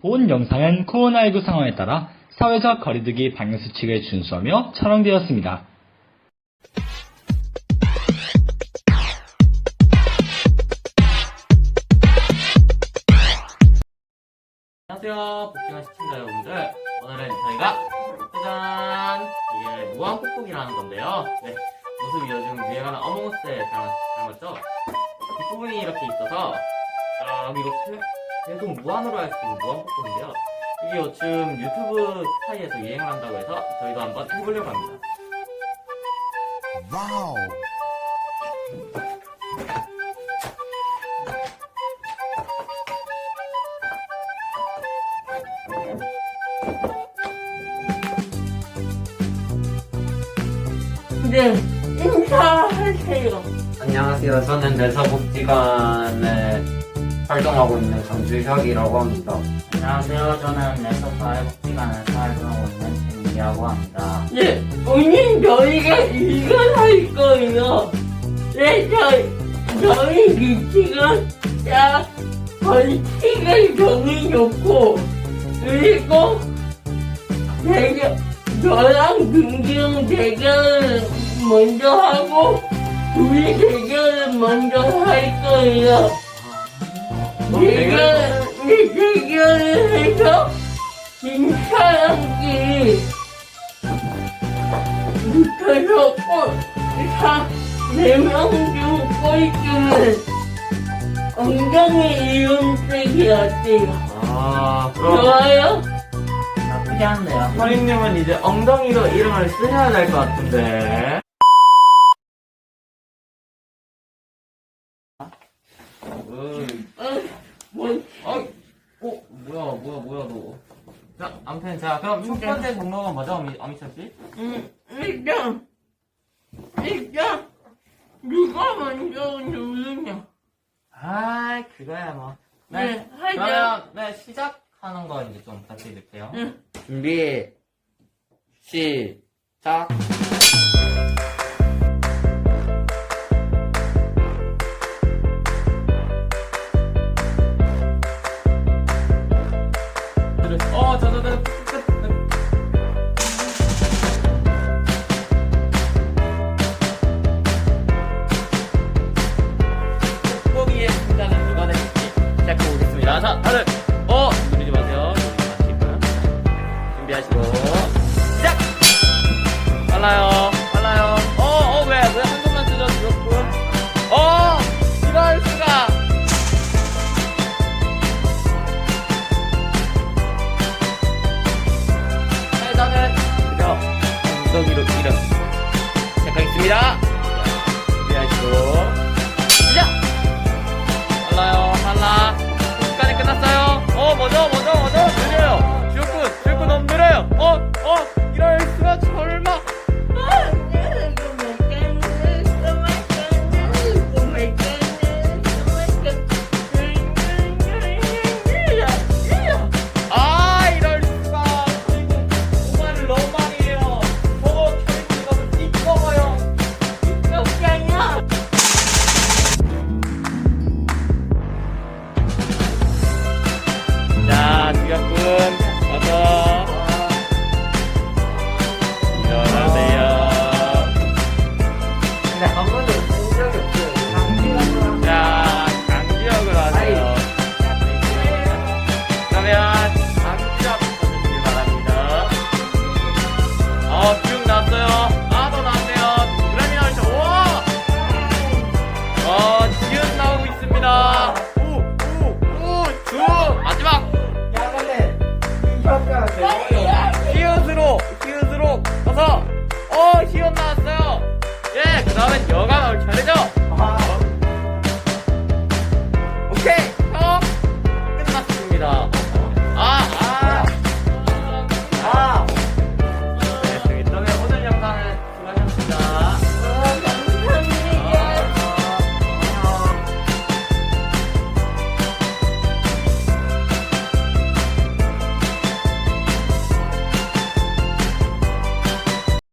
본 영상은 코로나19 상황에 따라 사회적 거리두기 방역수칙을 준수하며 촬영되었습니다. 안녕하세요. 복싱한 시청자 여러분들. 오늘은 저희가 짜잔! 이게 무한폭폭이라는 건데요. 네. 모습이 요즘 유행하는 어몽어스에 닮았, 닮았죠? 뒷부분이 이렇게 있어서, 딱 이렇게 계속 무한으로 할 수 있는 무한폭폭인데요. 이게 요즘 유튜브 사이에서 유행을 한다고 해서 저희도 한번 해보려고 합니다. 와우. 네, 인사하세요. 안녕하세요. 저는 내사복지관에 활동하고 있는 강주혁이라고 합니다. 안녕하세요. 저는 레서파의 복지관에서 활동하고 있는 최민기라고 합니다. 네, 오늘 저희가 이걸 할 거예요. 네, 저, 저희 위치가 딱 벌칙을 정해놓고, 그리고 대결, 저랑 김기영 대결을 먼저 하고, 둘이 대결을 먼저 할 거예요. 네, 해서, 진 사람끼리 붙어서 꼴, 네명 중 꼴등은 엉덩이 어때요? 아, 그럼 좋아요? 나쁘지 않네요. 선생님은 이제 엉덩이로 이름을 쓰셔야 될 것 같은데. 으이. 어, 뭐, 어, 어, 뭐야, 뭐야, 뭐야, 너. 자, 아무튼, 자, 그럼 첫 번째 종목은 뭐죠, 어미, 어미철 씨? 음, 일단, 일단, 누가 먼저 누르냐? 아, 그거야, 뭐. 네, 네. 하자. 그러면, 네, 시작하는 거 이제 좀 부탁드릴게요. 응. 준비, 시작. 시작해보겠습니다. 자, 다들, 어, 누르지 마세요. 준비하시고, 시작! 빨라요, 빨라요. 어, 어, 왜, 왜 한 손만 쓰죠, 지금? 어, 이럴 수가! 자, 일단은, 그죠? 엉덩이로 이름 시작하겠습니다. 네. 히읗으로 히읗으로 가서 어 히읗 나왔어요?